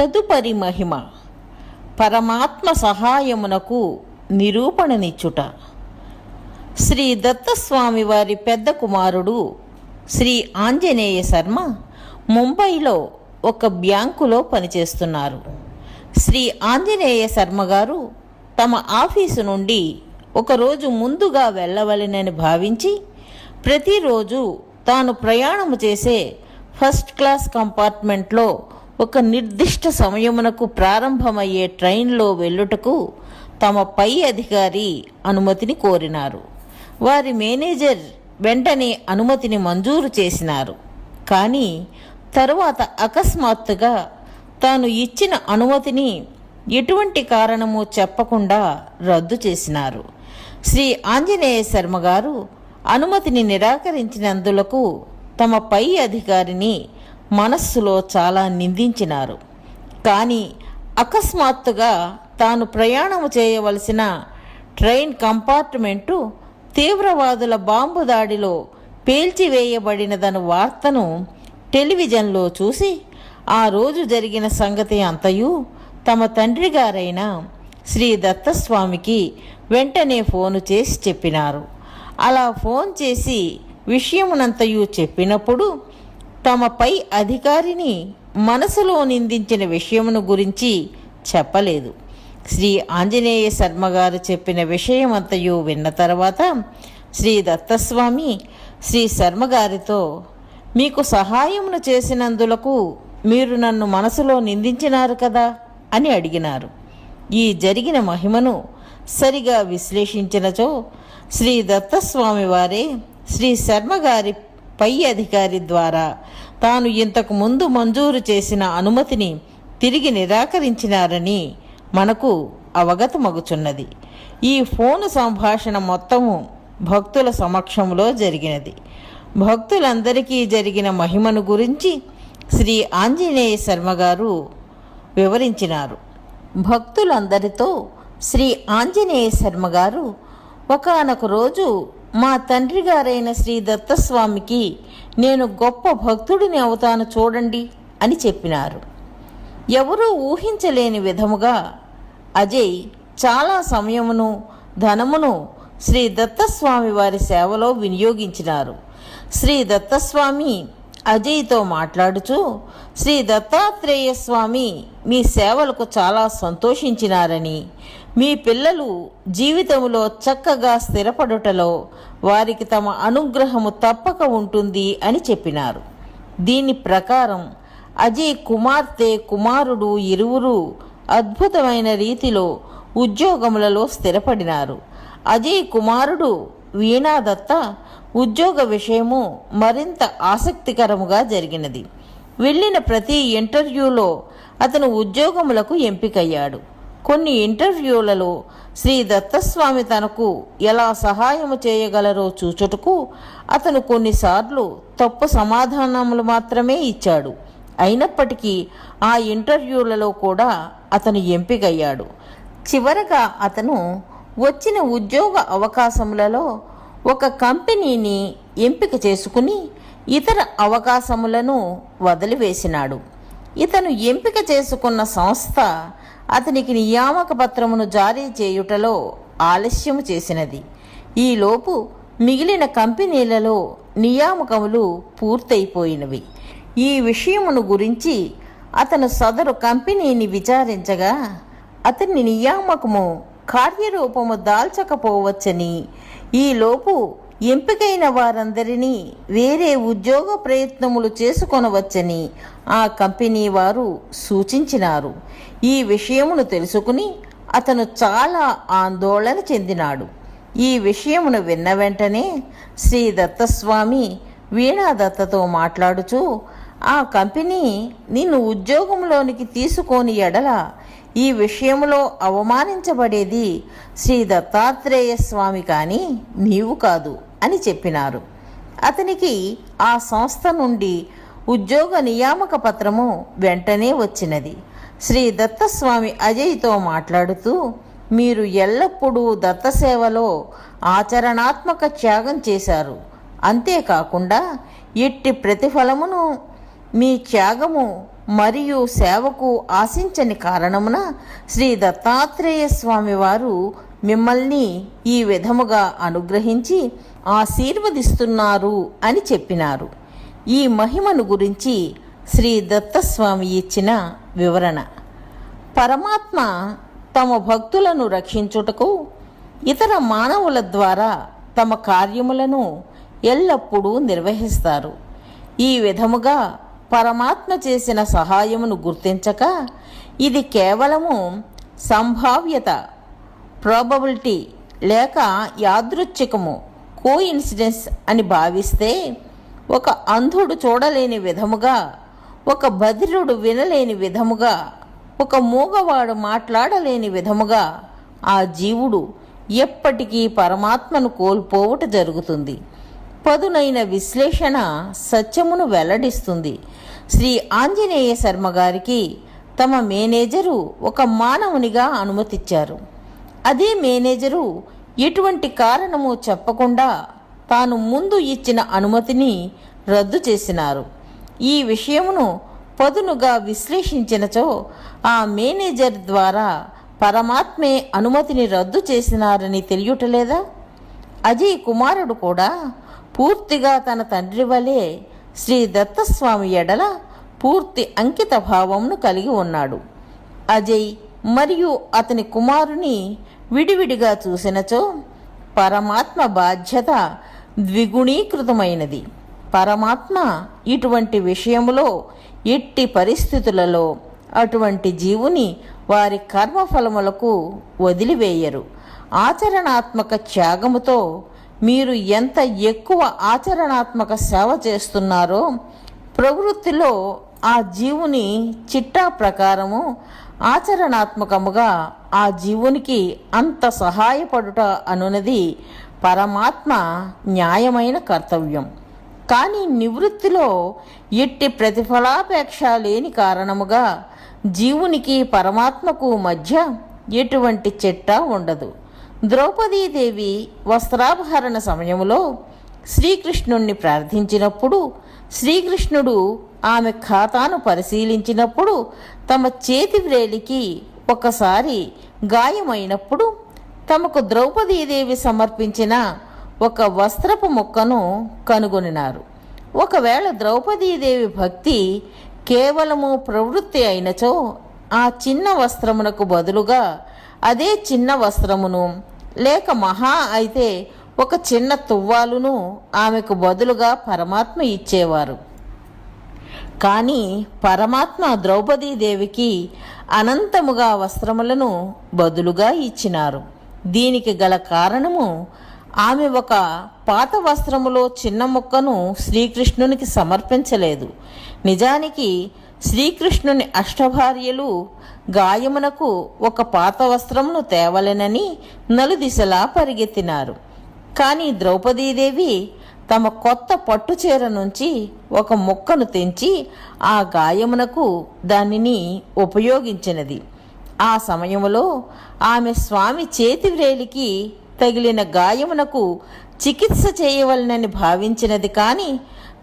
తదుపరి మహిమ. పరమాత్మ సహాయమునకు నిరూపణనిచ్చుట. శ్రీ దత్తస్వామి వారి పెద్ద కుమారుడు శ్రీ ఆంజనేయ శర్మ ముంబైలో ఒక బ్యాంకులో పనిచేస్తున్నారు. శ్రీ ఆంజనేయ శర్మ గారు తమ ఆఫీసు నుండి ఒకరోజు ముందుగా వెళ్ళవలెనని భావించి ప్రతిరోజు తాను ప్రయాణము చేసే ఫస్ట్ క్లాస్ కంపార్ట్మెంట్లో ఒక నిర్దిష్ట సమయమునకు ప్రారంభమయ్యే ట్రైన్లో వెళ్ళుటకు తమ పై అధికారి అనుమతిని కోరినారు. వారి మేనేజర్ వెంటనే అనుమతిని మంజూరు చేసినారు. కానీ తరువాత అకస్మాత్తుగా తాను ఇచ్చిన అనుమతిని ఎటువంటి కారణము చెప్పకుండా రద్దు చేసినారు. శ్రీ ఆంజనేయ శర్మ గారు అనుమతిని నిరాకరించినందులకు తమ పై అధికారిని మనస్సులో చాలా నిందించినారు. కానీ అకస్మాత్తుగా తాను ప్రయాణము చేయవలసిన ట్రైన్ కంపార్ట్మెంటు తీవ్రవాదుల బాంబు దాడిలో పేల్చివేయబడినదను వార్తను టెలివిజన్లో చూసి ఆ రోజు జరిగిన సంగతి అంతయు తమ తండ్రి గారైన శ్రీ దత్తస్వామికి వెంటనే ఫోను చేసి చెప్పినారు. అలా ఫోన్ చేసి విషయమునంతయు చెప్పినప్పుడు తమపై అధికారిని మనసులో నిందించిన విషయమును గురించి చెప్పలేదు. శ్రీ ఆంజనేయ శర్మ గారు చెప్పిన విషయమంతయు విన్న తర్వాత శ్రీ దత్తస్వామి శ్రీ శర్మ గారితో మీకు సహాయమును చేసినందులకు మీరు నన్ను మనసులో నిందించినారు కదా? అని అడిగినారు. ఈ జరిగిన మహిమను సరిగా విశ్లేషించినచో శ్రీ దత్తస్వామి వారే శ్రీ శర్మ గారి పై అధికారి ద్వారా తాను ఇంతకు ముందు మంజూరు చేసిన అనుమతిని తిరిగి నిరాకరించినారని మనకు అవగతమగుచున్నది. ఈ ఫోను సంభాషణ మొత్తము భక్తుల సమక్షంలో జరిగినది. భక్తులందరికీ జరిగిన మహిమను గురించి శ్రీ ఆంజనేయ శర్మ గారు వివరించినారు. భక్తులందరితో శ్రీ ఆంజనేయ శర్మ గారు ఒకనొక రోజు మా తండ్రి గారైన శ్రీ దత్తస్వామికి నేను గొప్ప భక్తుడిని అవుతాను చూడండి అని చెప్పినారు. ఎవరూ ఊహించలేని విధముగా అజయ్ చాలా సమయమును ధనమును శ్రీ దత్తస్వామి వారి సేవలో వినియోగించినారు. శ్రీ దత్తస్వామి అజయ్తో మాట్లాడుచూ శ్రీ దత్తాత్రేయ స్వామి మీ సేవలకు చాలా సంతోషించినారని. మీ పిల్లలు జీవితంలో చక్కగా స్థిరపడుటలో వారికి తమ అనుగ్రహము తప్పక ఉంటుంది అని చెప్పినారు. దీని ప్రకారం అజయ్ కుమార్తె కుమారుడు ఇరువురు అద్భుతమైన రీతిలో ఉద్యోగములలో స్థిరపడినారు. అజయ్ కుమారుడు వీణాదత్త ఉద్యోగ విషయము మరింత ఆసక్తికరముగా జరిగినది. వెళ్ళిన ప్రతి ఇంటర్వ్యూలో అతను ఉద్యోగములకు ఎంపికయ్యాడు. కొన్ని ఇంటర్వ్యూలలో శ్రీ దత్తస్వామి తనకు ఎలా సహాయము చేయగలరో చూచుటకు అతను కొన్నిసార్లు తప్పు సమాధానములు మాత్రమే ఇచ్చాడు. అయినప్పటికీ ఆ ఇంటర్వ్యూలలో కూడా అతను ఎంపికయ్యాడు. చివరగా అతను వచ్చిన ఉద్యోగ అవకాశములలో ఒక కంపెనీని ఎంపిక చేసుకుని ఇతర అవకాశములను వదిలివేసినాడు. ఇతను ఎంపిక చేసుకున్న సంస్థ అతనికి నియామక పత్రమును జారీ చేయుటలో ఆలస్యము చేసినది. ఈలోపు మిగిలిన కంపెనీలలో నియామకములు పూర్తయిపోయినవి. ఈ విషయమును గురించి అతను సదరు కంపెనీని విచారించగా అతని నియామకము కార్యరూపము దాల్చకపోవచ్చని. ఈలోపు ఎంపికైన వారందరినీ వేరే ఉద్యోగ ప్రయత్నములు చేసుకొనవచ్చని ఆ కంపెనీ వారు సూచించినారు. ఈ విషయమును తెలుసుకుని అతను చాలా ఆందోళన చెందినాడు. ఈ విషయమును విన్న వెంటనే శ్రీ దత్తస్వామి వీణాదత్తతో మాట్లాడుచూ ఆ కంపెనీ నిన్ను ఉద్యోగంలోనికి తీసుకోని ఎడల ఈ విషయంలో అవమానించబడేది శ్రీ దత్తాత్రేయ స్వామి కానీ నీవు కాదు అని చెప్పినారు. అతనికి ఆ సంస్థ నుండి ఉద్యోగ నియామక పత్రము వెంటనే వచ్చినది. శ్రీ దత్తస్వామి అజయ్తో మాట్లాడుతూ మీరు ఎల్లప్పుడూ దత్తసేవలో ఆచరణాత్మక త్యాగం చేశారు. అంతేకాకుండా ఎట్టి ప్రతిఫలమును మీ త్యాగము మరియు సేవకు ఆశించని కారణమున శ్రీ దత్తాత్రేయ స్వామివారు మిమ్మల్ని ఈ విధముగా అనుగ్రహించి ఆశీర్వదిస్తున్నారు అని చెప్పినారు. ఈ మహిమను గురించి శ్రీ దత్తస్వామి ఇచ్చిన వివరణ. పరమాత్మ తమ భక్తులను రక్షించుటకు ఇతర మానవుల ద్వారా తమ కార్యములను ఎల్లప్పుడూ నిర్వహిస్తారు. ఈ విధముగా పరమాత్మ చేసిన సహాయమును గుర్తించక ఇది కేవలము సంభావ్యత ప్రాబబిలిటీ లేక యాదృచ్ఛికము కో ఇన్సిడెన్స్ అని భావిస్తే ఒక అంధుడు చూడలేని విధముగా ఒక బధిరుడు వినలేని విధముగా ఒక మూగవాడు మాట్లాడలేని విధముగా ఆ జీవుడు ఎప్పటికీ పరమాత్మను కోల్పోవట జరుగుతుంది. పదునైన విశ్లేషణ సత్యమును వెల్లడిస్తుంది. శ్రీ ఆంజనేయ శర్మ గారికి తమ మేనేజరు ఒక మానవునిగా అనుమతిచ్చారు. అదే మేనేజరు ఎటువంటి కారణము చెప్పకుండా తాను ముందు ఇచ్చిన అనుమతిని రద్దు చేసినారు. ఈ విషయమును పదునుగా విశ్లేషించినచో ఆ మేనేజర్ ద్వారా పరమాత్మే అనుమతిని రద్దు చేసినారని తెలియటలేదా? అజయ్ కుమారుడు కూడా పూర్తిగా తన తండ్రి వలె శ్రీ దత్తస్వామి ఎడల పూర్తి అంకిత భావంను కలిగి ఉన్నాడు. అజయ్ మరియు అతని కుమారుని విడివిడిగా చూసినచో పరమాత్మ బాధ్యత ద్విగుణీకృతమైనది. పరమాత్మ ఇటువంటి విషయములో ఎట్టి పరిస్థితులలో అటువంటి జీవుని వారి కర్మఫలములకు వదిలివేయరు. ఆచరణాత్మక త్యాగముతో మీరు ఎంత ఎక్కువ ఆచరణాత్మక సేవ చేస్తున్నారో ప్రవృత్తిలో ఆ జీవుని చిట్టా ప్రకారము ఆచరణాత్మకముగా ఆ జీవునికి అంత సహాయపడుట అనునది పరమాత్మ న్యాయమైన కర్తవ్యం. కానీ నివృత్తిలో ఎట్టి ప్రతిఫలాపేక్ష లేని కారణముగా జీవునికి పరమాత్మకు మధ్య ఎటువంటి చెట్ట ఉండదు. ద్రౌపదీదేవి వస్త్రాపహరణ సమయంలో శ్రీకృష్ణుణ్ణి ప్రార్థించినప్పుడు శ్రీకృష్ణుడు ఆమె ఖాతాను పరిశీలించినప్పుడు తమ చేతి వ్రేలికి ఒకసారి గాయమైనప్పుడు తమకు ద్రౌపదీదేవి సమర్పించిన ఒక వస్త్రపు మొక్కను కనుగొనినారు. ఒకవేళ ద్రౌపదీదేవి భక్తి కేవలము ప్రవృత్తి అయినచో ఆ చిన్న వస్త్రమునకు బదులుగా అదే చిన్న వస్త్రమును లేక మహా అయితే ఒక చిన్న తువ్వాలును ఆమెకు బదులుగా పరమాత్మ ఇచ్చేవారు. కానీ పరమాత్మ ద్రౌపదీదేవికి అనంతముగా వస్త్రములను బదులుగా ఇచ్చినారు. దీనికి గల కారణము ఆమె ఒక పాత వస్త్రములో చిన్న ముక్కను శ్రీకృష్ణునికి సమర్పించలేదు. నిజానికి శ్రీకృష్ణుని అష్టభార్యలు గాయమునకు ఒక పాత వస్త్రమును తేవలెనని నలుదిశలా పరిగెత్తినారు. కానీ ద్రౌపదీదేవి తమ కొత్త పట్టుచీర నుంచి ఒక ముక్కను తెంచి ఆ గాయమునకు దానిని ఉపయోగించినది. ఆ సమయంలో ఆమె స్వామి చేతి వ్రేలికి తగిలిన గాయమునకు చికిత్స చేయవలనని భావించినది కానీ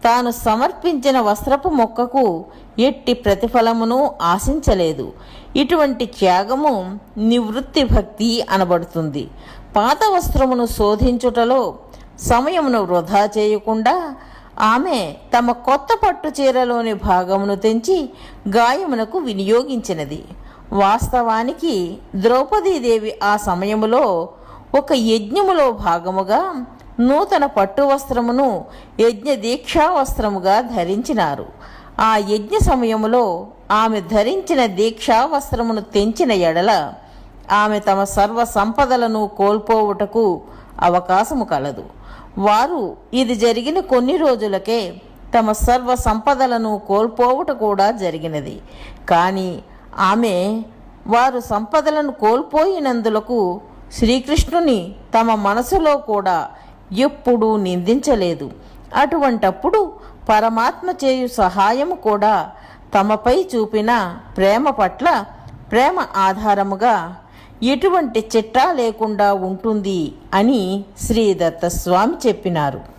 తాను సమర్పించిన వస్త్రపు మొక్కకు ఎట్టి ప్రతిఫలమును ఆశించలేదు. ఇటువంటి త్యాగము నివృత్తి భక్తి అనబడుతుంది. పాత వస్త్రమును శోధించుటలో సమయమును వృధా చేయకుండా ఆమె తమ కొత్త పట్టు చీరలోని భాగమును తెంచి గాయమునకు వినియోగించినది. వాస్తవానికి ద్రౌపదీదేవి ఆ సమయములో ఒక యజ్ఞములో భాగముగా నూతన పట్టు వస్త్రమును యజ్ఞ దీక్షా వస్త్రముగా ధరించినారు. ఆ యజ్ఞ సమయములో ఆమె ధరించిన దీక్షా వస్త్రమును తెంచిన ఎడల ఆమె తమ సర్వ సంపదలను కోల్పోవుటకు అవకాశము కలదు. వారు ఇది జరిగిన కొన్ని రోజులకే తమ సర్వ సంపదలను కోల్పోవుట కూడా జరిగినది. కానీ ఆమె వారు సంపదలను కోల్పోయినందులకు శ్రీకృష్ణుని తమ మనసులో కూడా ఎప్పుడూ నిందించలేదు. అటువంటప్పుడు పరమాత్మ చేయు సహాయము కూడా తమపై చూపిన ప్రేమ పట్ల ప్రేమ ఆధారముగా ఎటువంటి చిట్టా లేకుండా ఉంటుంది అని శ్రీ దత్తస్వామి చెప్పినారు.